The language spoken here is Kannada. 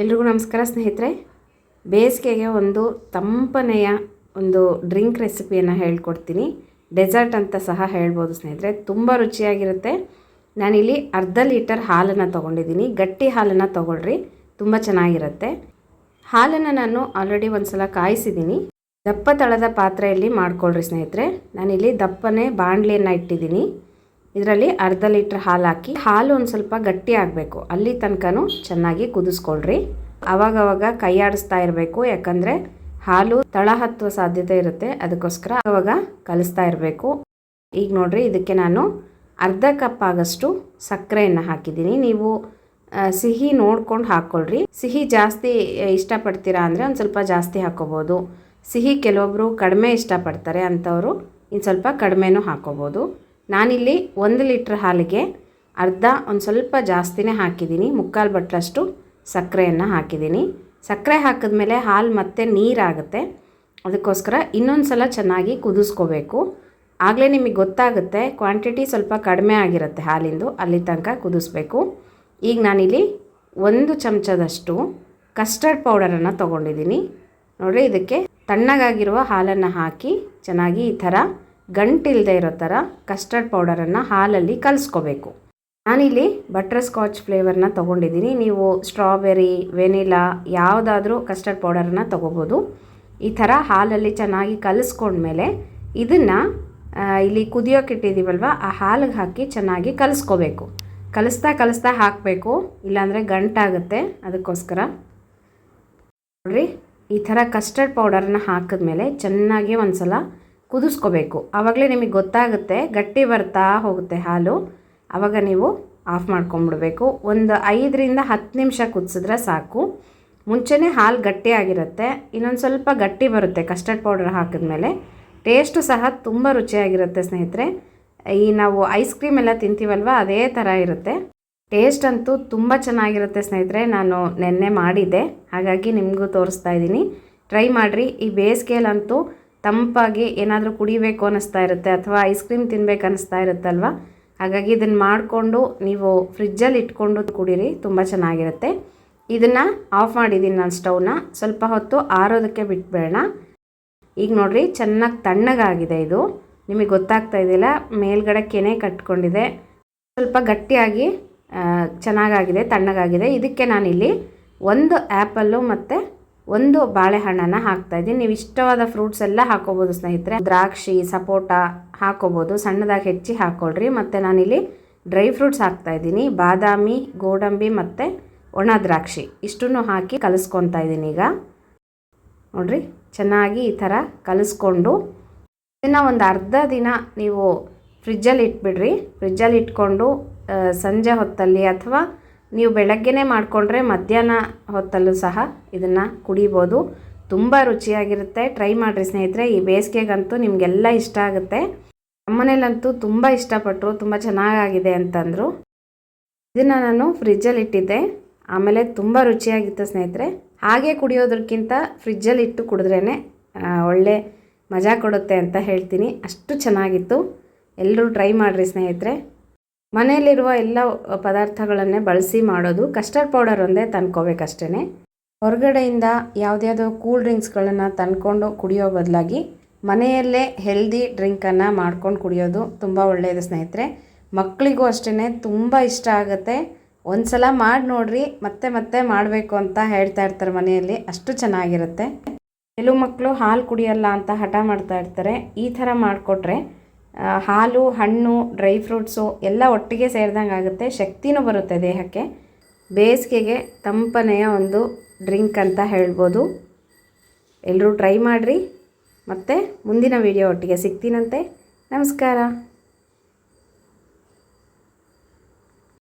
ಎಲ್ರಿಗೂ ನಮಸ್ಕಾರ ಸ್ನೇಹಿತರೆ. ಬೇಸಿಗೆಗೆ ಒಂದು ತಂಪನೆಯ ಒಂದು ಡ್ರಿಂಕ್ ರೆಸಿಪಿಯನ್ನು ಹೇಳ್ಕೊಡ್ತೀನಿ. ಡೆಸರ್ಟ್ ಅಂತ ಸಹ ಹೇಳ್ಬೋದು ಸ್ನೇಹಿತರೆ. ತುಂಬ ರುಚಿಯಾಗಿರುತ್ತೆ. ನಾನಿಲ್ಲಿ ಅರ್ಧ ಲೀಟರ್ ಹಾಲನ್ನು ತೊಗೊಂಡಿದ್ದೀನಿ. ಗಟ್ಟಿ ಹಾಲನ್ನು ತೊಗೊಳ್ರಿ. ತುಂಬ ಚೆನ್ನಾಗಿರುತ್ತೆ. ಹಾಲನ್ನು ನಾನು ಆಲ್ರೆಡಿ ಒಂದು ಸಲ ಕಾಯಿಸಿದ್ದೀನಿ. ದಪ್ಪ ತಳದ ಪಾತ್ರೆಯಲ್ಲಿ ಮಾಡ್ಕೊಳ್ರಿ ಸ್ನೇಹಿತರೆ. ನಾನಿಲ್ಲಿ ದಪ್ಪನೇ ಬಾಣಲಿಯನ್ನು ಇಟ್ಟಿದ್ದೀನಿ. ಇದರಲ್ಲಿ ಅರ್ಧ ಲೀಟ್ರ್ ಹಾಲು ಹಾಕಿ, ಹಾಲು ಒಂದು ಸ್ವಲ್ಪ ಗಟ್ಟಿ ಆಗಬೇಕು. ಅಲ್ಲಿ ತನಕನೂ ಚೆನ್ನಾಗಿ ಕುದಿಸ್ಕೊಳ್ರಿ. ಅವಾಗವಾಗ ಕೈ ಆಡಿಸ್ತಾ ಇರಬೇಕು, ಯಾಕಂದರೆ ಹಾಲು ತಳ ಹತ್ತುವ ಸಾಧ್ಯತೆ ಇರುತ್ತೆ. ಅದಕ್ಕೋಸ್ಕರ ಅವಾಗ ಕಲಿಸ್ತಾ ಇರಬೇಕು. ಈಗ ನೋಡ್ರಿ, ಇದಕ್ಕೆ ನಾನು ಅರ್ಧ ಕಪ್ ಆಗಷ್ಟು ಸಕ್ಕರೆಯನ್ನು ಹಾಕಿದ್ದೀನಿ. ನೀವು ಸಿಹಿ ನೋಡ್ಕೊಂಡು ಹಾಕ್ಕೊಳ್ರಿ ಸಿಹಿ ಜಾಸ್ತಿ ಇಷ್ಟಪಡ್ತೀರಾ ಅಂದರೆ ಒಂದು ಸ್ವಲ್ಪ ಜಾಸ್ತಿ ಹಾಕ್ಕೋಬೋದು ಸಿಹಿ ಕೆಲವೊಬ್ಬರು ಕಡಿಮೆ ಇಷ್ಟಪಡ್ತಾರೆ ಅಂಥವರು ಇನ್ನು ಸ್ವಲ್ಪ ಕಡಿಮೆನೂ ಹಾಕ್ಕೋಬೋದು ನಾನಿಲ್ಲಿ ಒಂದು ಲೀಟ್ರ್ ಹಾಲಿಗೆ ಅರ್ಧ, ಒಂದು ಸ್ವಲ್ಪ ಜಾಸ್ತಿನೇ ಹಾಕಿದ್ದೀನಿ. ಮುಕ್ಕಾಲು ಬಟ್ಲಷ್ಟು ಸಕ್ಕರೆಯನ್ನು ಹಾಕಿದ್ದೀನಿ. ಸಕ್ಕರೆ ಹಾಕಿದ್ಮೇಲೆ ಹಾಲು ಮತ್ತೆ ನೀರಾಗುತ್ತೆ. ಅದಕ್ಕೋಸ್ಕರ ಇನ್ನೊಂದು ಸಲ ಚೆನ್ನಾಗಿ ಕುದಿಸ್ಕೋಬೇಕು. ಆಗಲೇ ನಿಮಗೆ ಗೊತ್ತಾಗುತ್ತೆ, ಕ್ವಾಂಟಿಟಿ ಸ್ವಲ್ಪ ಕಡಿಮೆ ಆಗಿರುತ್ತೆ ಹಾಲಿಂದು. ಅಲ್ಲಿ ತನಕ ಕುದಿಸ್ಬೇಕು. ಈಗ ನಾನಿಲ್ಲಿ ಒಂದು ಚಮಚದಷ್ಟು ಕಸ್ಟರ್ಡ್ ಪೌಡರನ್ನು ತೊಗೊಂಡಿದ್ದೀನಿ. ನೋಡಿರಿ, ಇದಕ್ಕೆ ತಣ್ಣಗಾಗಿರುವ ಹಾಲನ್ನು ಹಾಕಿ ಚೆನ್ನಾಗಿ ಈ ಥರ ಗಂಟಿಲ್ಲದೆ ಇರೋ ಥರ ಕಸ್ಟರ್ಡ್ ಪೌಡರನ್ನು ಹಾಲಲ್ಲಿ ಕಲಿಸ್ಕೋಬೇಕು. ನಾನಿಲ್ಲಿ ಬಟರ್ ಸ್ಕಾಚ್ ಫ್ಲೇವರ್ನ ತೊಗೊಂಡಿದ್ದೀನಿ. ನೀವು ಸ್ಟ್ರಾಬೆರಿ ವೆನಿಲಾ ಯಾವುದಾದ್ರೂ ಕಸ್ಟರ್ಡ್ ಪೌಡರನ್ನು ತೊಗೋಬೋದು. ಈ ಥರ ಹಾಲಲ್ಲಿ ಚೆನ್ನಾಗಿ ಕಲಿಸ್ಕೊಂಡ್ಮೇಲೆ ಇದನ್ನು ಇಲ್ಲಿ ಕುದಿಯೋಕೆ ಇಟ್ಟಿದ್ದೀವಲ್ವ, ಆ ಹಾಲಿಗೆ ಹಾಕಿ ಚೆನ್ನಾಗಿ ಕಲಿಸ್ಕೋಬೇಕು. ಕಲಿಸ್ತಾ ಕಲಿಸ್ತಾ ಹಾಕಬೇಕು. ಇಲ್ಲಾಂದರೆ ಗಂಟಾಗುತ್ತೆ ಅದಕ್ಕೋಸ್ಕರ. ನೋಡಿರಿ, ಈ ಥರ ಕಸ್ಟರ್ಡ್ ಹಾಕಿದ ಹಾಕಿದ್ಮೇಲೆ ಚೆನ್ನಾಗಿ ಒಂದು ಸಲ ಕುದಿಸ್ಕೋಬೇಕು. ಆವಾಗಲೇ ನಿಮಗೆ ಗೊತ್ತಾಗುತ್ತೆ, ಗಟ್ಟಿ ಬರ್ತಾ ಹೋಗುತ್ತೆ ಹಾಲು. ಆವಾಗ ನೀವು ಆಫ್ ಮಾಡ್ಕೊಂಬಿಡ್ಬೇಕು. ಒಂದು ಐದರಿಂದ ಹತ್ತು ನಿಮಿಷ ಕುದಿಸಿದ್ರೆ ಸಾಕು. ಮುಂಚೆನೇ ಹಾಲು ಗಟ್ಟಿಯಾಗಿರುತ್ತೆ ಇನ್ನೊಂದು ಸ್ವಲ್ಪ ಗಟ್ಟಿ ಬರುತ್ತೆ ಕಸ್ಟರ್ಡ್ ಪೌಡರ್ ಹಾಕಿದ್ಮೇಲೆ. ಟೇಸ್ಟು ಸಹ ತುಂಬ ರುಚಿಯಾಗಿರುತ್ತೆ ಸ್ನೇಹಿತರೆ. ಈ ನಾವು ಐಸ್ ಕ್ರೀಮ್ ಎಲ್ಲ ತಿಂತೀವಲ್ವ, ಅದೇ ಥರ ಇರುತ್ತೆ. ಟೇಸ್ಟ್ ಅಂತೂ ತುಂಬ ಚೆನ್ನಾಗಿರುತ್ತೆ ಸ್ನೇಹಿತರೆ. ನಾನು ನೆನ್ನೆ ಮಾಡಿದ್ದೆ. ಹಾಗಾಗಿ ನಿಮಗೂ ತೋರಿಸ್ತಾ ಇದ್ದೀನಿ. ಟ್ರೈ ಮಾಡಿರಿ. ಈ ಬೇಸಿಗೆಯಲ್ಲಂತೂ ತಂಪಾಗಿ ಏನಾದರೂ ಕುಡಿಬೇಕು ಅನ್ನಿಸ್ತಾ ಇರುತ್ತೆ ಅಥವಾ ಐಸ್ ಕ್ರೀಮ್ ತಿನ್ಬೇಕು ಅನ್ನಿಸ್ತಾ ಇರುತ್ತಲ್ವ ಹಾಗಾಗಿ ಇದನ್ನು ಮಾಡಿಕೊಂಡು ನೀವು ಫ್ರಿಜ್ಜಲ್ಲಿ ಇಟ್ಕೊಂಡು ಕುಡೀರಿ, ತುಂಬ ಚೆನ್ನಾಗಿರುತ್ತೆ. ಇದನ್ನು ಆಫ್ ಮಾಡಿದ್ದೀನಿ ನಾನು ಸ್ಟೌವ್ನ ಸ್ವಲ್ಪ ಹೊತ್ತು ಆರೋದಕ್ಕೆ ಬಿಟ್ಬೇಡ. ಈಗ ನೋಡಿರಿ, ಚೆನ್ನಾಗಿ ತಣ್ಣಗಾಗಿದೆ ಇದು. ನಿಮಗೆ ಗೊತ್ತಾಗ್ತಾ ಇದೆಯಲ್ಲ ಮೇಲ್ಗಡೆ ಕೆನೆ ಕಟ್ಕೊಂಡಿದೆ. ಸ್ವಲ್ಪ ಗಟ್ಟಿಯಾಗಿ ಚೆನ್ನಾಗಾಗಿದೆ, ತಣ್ಣಗಾಗಿದೆ. ಇದಕ್ಕೆ ನಾನಿಲ್ಲಿ ಒಂದು ಆ್ಯಪಲ್ಲು ಮತ್ತು ಒಂದು ಬಾಳೆಹಣ್ಣನ್ನ ಹಾಕ್ತಾ ಇದ್ದೀನಿ. ನೀವು ಇಷ್ಟವಾದ ಫ್ರೂಟ್ಸ್ ಎಲ್ಲ ಹಾಕೋಬಹುದು ಸ್ನೇಹಿತರೆ. ದ್ರಾಕ್ಷಿ, ಸಪೋಟ ಹಾಕೋಬಹುದು ಸಣ್ಣದಾಗಿ ಹೆಚ್ಚಿ ಹಾಕೊಳ್ರಿ. ಮತ್ತು ನಾನಿಲ್ಲಿ ಡ್ರೈ ಫ್ರೂಟ್ಸ್ ಹಾಕ್ತಾ ಇದ್ದೀನಿ. ಬಾದಾಮಿ, ಗೋಡಂಬಿ ಮತ್ತು ಒಣ ದ್ರಾಕ್ಷಿ. ಇಷ್ಟನ್ನು ಹಾಕಿ ಕಲಿಸ್ಕೊತಾ ಇದ್ದೀನಿ ಈಗ. ನೋಡ್ರಿ, ಚೆನ್ನಾಗಿ ಈ ಥರ ಕಲಿಸ್ಕೊಂಡು ಇದನ್ನು ಒಂದು ಅರ್ಧ ದಿನ ನೀವು ಫ್ರಿಜ್ಜಲ್ಲಿ ಇಟ್ಬಿಡ್ರಿ. ಫ್ರಿಜ್ಜಲ್ಲಿ ಇಟ್ಕೊಂಡು ಸಂಜೆ ಹೊತ್ತಲ್ಲಿ ಅಥವಾ ನೀವು ಬೆಳಗ್ಗೆನೇ ಮಾಡಿಕೊಂಡ್ರೆ ಮಧ್ಯಾಹ್ನ ಹೊತ್ತಲ್ಲೂ ಸಹ ಇದನ್ನು ಕುಡಿಬೋದು. ತುಂಬ ರುಚಿಯಾಗಿರುತ್ತೆ. ಟ್ರೈ ಮಾಡಿರಿ ಸ್ನೇಹಿತರೆ. ಈ ಬೇಸಿಗೆಗಂತೂ ನಿಮಗೆಲ್ಲ ಇಷ್ಟ ಆಗುತ್ತೆ. ನಮ್ಮನೇಲಂತೂ ತುಂಬ ಇಷ್ಟಪಟ್ಟರು ತುಂಬ ಚೆನ್ನಾಗಾಗಿದೆ ಅಂತಂದರು. ಇದನ್ನು ನಾನು ಫ್ರಿಜ್ಜಲ್ಲಿ ಇಟ್ಟಿದ್ದೆ. ಆಮೇಲೆ ತುಂಬ ರುಚಿಯಾಗಿತ್ತು ಸ್ನೇಹಿತರೆ. ಹಾಗೆ ಕುಡಿಯೋದಕ್ಕಿಂತ ಫ್ರಿಜ್ಜಲ್ಲಿ ಇಟ್ಟು ಕುಡಿದ್ರೇ ಒಳ್ಳೆ ಮಜಾ ಕೊಡುತ್ತೆ ಅಂತ ಹೇಳ್ತೀನಿ. ಅಷ್ಟು ಚೆನ್ನಾಗಿತ್ತು. ಎಲ್ಲರೂ ಟ್ರೈ ಮಾಡಿರಿ ಸ್ನೇಹಿತರೆ. ಮನೆಯಲ್ಲಿರುವ ಎಲ್ಲ ಪದಾರ್ಥಗಳನ್ನೇ ಬಳಸಿ ಮಾಡೋದು ಕಸ್ಟರ್ಡ್ ಪೌಡರ್ ಒಂದೇ ತಂದ್ಕೋಬೇಕಷ್ಟೇ ಹೊರಗಡೆಯಿಂದ ಯಾವುದ್ಯಾವುದೋ ಕೂಲ್ ಡ್ರಿಂಕ್ಸ್ಗಳನ್ನು ತಂದ್ಕೊಂಡು ಕುಡಿಯೋ ಬದಲಾಗಿ ಮನೆಯಲ್ಲೇ ಹೆಲ್ದಿ ಡ್ರಿಂಕನ್ನು ಮಾಡ್ಕೊಂಡು ಕುಡಿಯೋದು ತುಂಬ ಒಳ್ಳೆಯದು ಸ್ನೇಹಿತರೆ. ಮಕ್ಕಳಿಗೂ ಅಷ್ಟೇ ತುಂಬ ಇಷ್ಟ ಆಗುತ್ತೆ. ಒಂದು ಸಲ ಮಾಡಿ ನೋಡ್ರಿ, ಮತ್ತೆ ಮತ್ತೆ ಮಾಡಬೇಕು ಅಂತ ಹೇಳ್ತಾ ಇರ್ತಾರೆ ಮನೆಯಲ್ಲಿ, ಅಷ್ಟು ಚೆನ್ನಾಗಿರುತ್ತೆ. ಕೆಲವು ಮಕ್ಕಳು ಹಾಲು ಕುಡಿಯಲ್ಲ ಅಂತ ಹಠ ಮಾಡ್ತಾ ಇರ್ತಾರೆ. ಈ ಥರ ಮಾಡಿಕೊಟ್ರೆ ಹಾಲು, ಹಣ್ಣು ಡ್ರೈ ಫ್ರೂಟ್ಸು ಎಲ್ಲ ಒಟ್ಟಿಗೆ ಸೇರಿದಂಗೆ ಆಗುತ್ತೆ. ಶಕ್ತಿನೂ ಬರುತ್ತೆ ದೇಹಕ್ಕೆ. ಬೇಸಿಗೆಗೆ ತಂಪನೆಯ ಒಂದು ಡ್ರಿಂಕ್ ಅಂತ ಹೇಳ್ಬೋದು. ಎಲ್ಲರೂ ಟ್ರೈ ಮಾಡಿರಿ. ಮತ್ತು ಮುಂದಿನ ವೀಡಿಯೋ ಒಟ್ಟಿಗೆ ಸಿಗ್ತೀನಂತೆ. ನಮಸ್ಕಾರ.